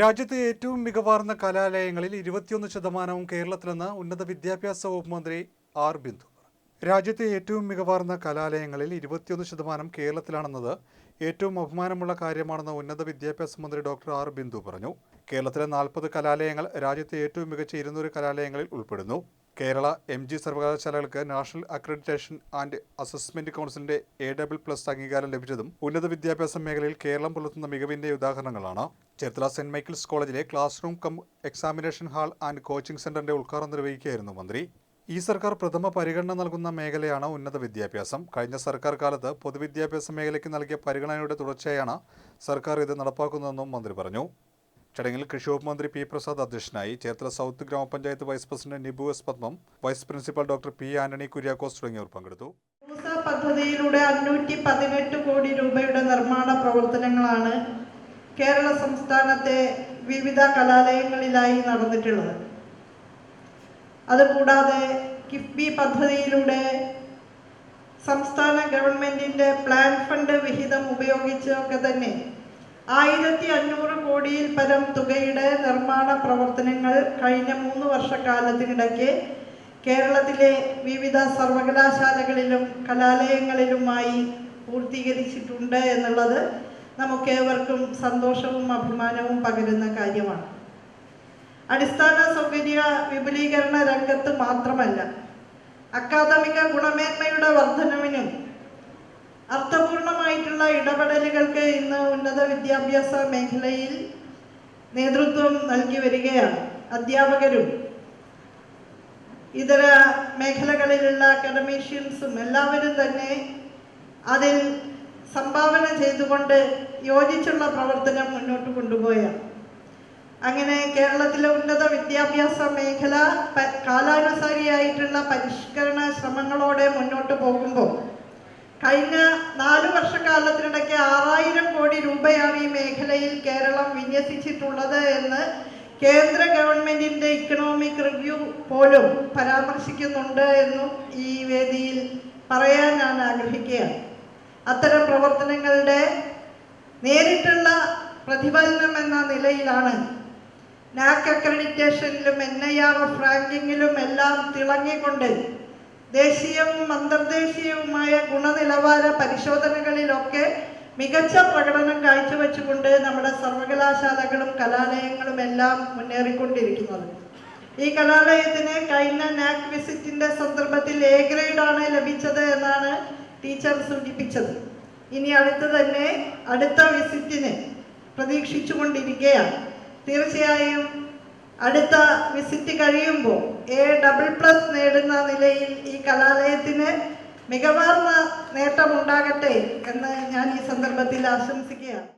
രാജ്യത്തെ ഏറ്റവും മികവാർന്ന കലാലയങ്ങളിൽ ഇരുപത്തിയൊന്ന് ശതമാനവും കേരളത്തിലെന്ന് ഉന്നത വിദ്യാഭ്യാസ വകുപ്പ് മന്ത്രി ആർ ബിന്ദു രാജ്യത്തെ ഏറ്റവും മികവാർന്ന കലാലയങ്ങളിൽ ഇരുപത്തിയൊന്ന് ശതമാനം കേരളത്തിലാണെന്നത് ഏറ്റവും അഭിമാനമുള്ള കാര്യമാണെന്ന് ഉന്നത വിദ്യാഭ്യാസ മന്ത്രി ഡോക്ടർ ആർ ബിന്ദു പറഞ്ഞു. കേരളത്തിലെ നാൽപ്പത് കലാലയങ്ങൾ രാജ്യത്തെ ഏറ്റവും മികച്ച ഇരുന്നൂറ് കലാലയങ്ങളിൽ ഉൾപ്പെടുന്നു. കേരള എം ജി സർവകലാശാലകൾക്ക് നാഷണൽ അക്രഡിറ്റേഷൻ ആൻഡ് അസസ്മെന്റ് കൗൺസിലിന്റെ എ ഡബിൾ പ്ലസ് അംഗീകാരം ലഭിച്ചതും ഉന്നത വിദ്യാഭ്യാസ മേഖലയിൽ കേരളം പുലർത്തുന്ന മികവിന്റെ ഉദാഹരണങ്ങളാണ്. ചേർത്തല സെന്റ് മൈക്കിൾസ് കോളേജിലെ class room cum examination hall and coaching സെന്ററിന്റെ ഉദ്ഘാടനം നിർവഹിക്കുകയായിരുന്നു മന്ത്രി. ഈ സർക്കാർ പ്രഥമ പരിഗണന നൽകുന്ന മേഖലയാണ് ഉന്നത വിദ്യാഭ്യാസം. കഴിഞ്ഞ സർക്കാർ കാലത്ത് പൊതുവിദ്യാഭ്യാസ മേഖലയ്ക്ക് നൽകിയ പരിഗണനയുടെ തുടർച്ചയാണ് സർക്കാർ ഇത് നടപ്പാക്കുന്നതെന്നും മന്ത്രി പറഞ്ഞു. ചടങ്ങിൽ കൃഷി വകുപ്പ് മന്ത്രി പി പ്രസാദ് അധ്യക്ഷനായി Cherthala south grama panchayat vice president Nibu S Padmam vice principal doctor P Antony Kuriakose തുടങ്ങിയവർ പങ്കെടുത്തു. പദ്ധതിയിലൂടെ അഞ്ഞൂറ്റി പതിനെട്ട് കോടി രൂപയുടെ നിർമ്മാണ പ്രവർത്തനങ്ങളാണ് കേരള സംസ്ഥാനത്തെ വിവിധ കലാലയങ്ങളിലായി നടന്നിട്ടുള്ളത്. അതുകൂടാതെ കിഫ്ബി പദ്ധതിയിലൂടെ സംസ്ഥാന ഗവൺമെന്റിന്റെ പ്ലാൻ ഫണ്ട് വിഹിതം ഉപയോഗിച്ചൊക്കെ തന്നെ ആയിരത്തി അഞ്ഞൂറ് കോടിയിൽ പരം തുകയുടെ നിർമ്മാണ പ്രവർത്തനങ്ങൾ കഴിഞ്ഞ മൂന്ന് വർഷക്കാലത്തിനിടയ്ക്ക് കേരളത്തിലെ വിവിധ സർവകലാശാലകളിലും കലാലയങ്ങളിലുമായി പൂർത്തീകരിച്ചിട്ടുണ്ട് എന്നുള്ളത് നമുക്കേവർക്കും സന്തോഷവും അഭിമാനവും പകരുന്ന കാര്യമാണ്. അടിസ്ഥാന സൗകര്യ വിപുലീകരണ രംഗത്ത് മാത്രമല്ല അക്കാദമിക ഗുണമേന്മയുടെ വർധനവിനും അർത്ഥപൂർണമായിട്ടുള്ള ഇടപെടലുകൾക്ക് ഇന്ന് ഉന്നത വിദ്യാഭ്യാസ മേഖലയിൽ നേതൃത്വം നൽകി വരികയാണ് അധ്യാപകരും. ഇതര മേഖലകളിലുള്ള അക്കാഡമീഷ്യൻസും എല്ലാവരും തന്നെ അതിൽ സംഭാവന ചെയ്തുകൊണ്ട് യോജിച്ചുള്ള പ്രവർത്തനം മുന്നോട്ട് കൊണ്ടുപോയാണ്. അങ്ങനെ കേരളത്തിലെ ഉന്നത വിദ്യാഭ്യാസ മേഖല കാലാനുസാരിയായിട്ടുള്ള പരിഷ്കരണ ശ്രമങ്ങളോടെ മുന്നോട്ട് പോകുമ്പോൾ കഴിഞ്ഞ നാല് വർഷക്കാലത്തിനിടയ്ക്ക് ആറായിരം കോടി രൂപയാണ് ഈ മേഖലയിൽ കേരളം വിന്യസിച്ചിട്ടുള്ളത് എന്ന് കേന്ദ്ര ഗവൺമെന്റിന്റെ ഇക്കണോമിക് റിവ്യൂ പോലും പരാമർശിക്കുന്നുണ്ട് എന്നും ഈ വേദിയിൽ പറയാൻ ഞാൻ ആഗ്രഹിക്കുകയാണ്. അത്തരം പ്രവർത്തനങ്ങളുടെ നേരിട്ടുള്ള പ്രതിഫലനം എന്ന നിലയിലാണ് നാക് അക്രഡിറ്റേഷനിലും എൻ ഐ ആർ എഫ് റാങ്കിങ്ങിലും എല്ലാം തിളങ്ങിക്കൊണ്ട് ദേശീയവും അന്തർദേശീയവുമായ ഗുണനിലവാര പരിശോധനകളിലൊക്കെ മികച്ച പ്രകടനം കാഴ്ചവെച്ചുകൊണ്ട് നമ്മുടെ സർവകലാശാലകളും കലാലയങ്ങളും എല്ലാം മുന്നേറിക്കൊണ്ടിരിക്കുന്നത്. ഈ കലാലയത്തിന് കഴിഞ്ഞ നാക് വിസിറ്റിന്റെ സന്ദർഭത്തിൽ എ ഗ്രേഡാണ് ലഭിച്ചത് എന്നാണ് ടീച്ചർ സൂചിപ്പിച്ചത്. ഇനി അടുത്ത് തന്നെ അടുത്ത വിസിറ്റിന് പ്രതീക്ഷിച്ചുകൊണ്ടിരിക്കുകയാണ്. തീർച്ചയായും അടുത്ത വിസിറ്റ് കഴിയുമ്പോൾ എ ഡബിൾ പ്ലസ് നേടുന്ന നിലയിൽ ഈ കലാലയത്തിന് മികവാർന്ന നേട്ടമുണ്ടാകട്ടെ എന്ന് ഞാൻ ഈ സന്ദർഭത്തിൽ ആശംസിക്കുകയാണ്.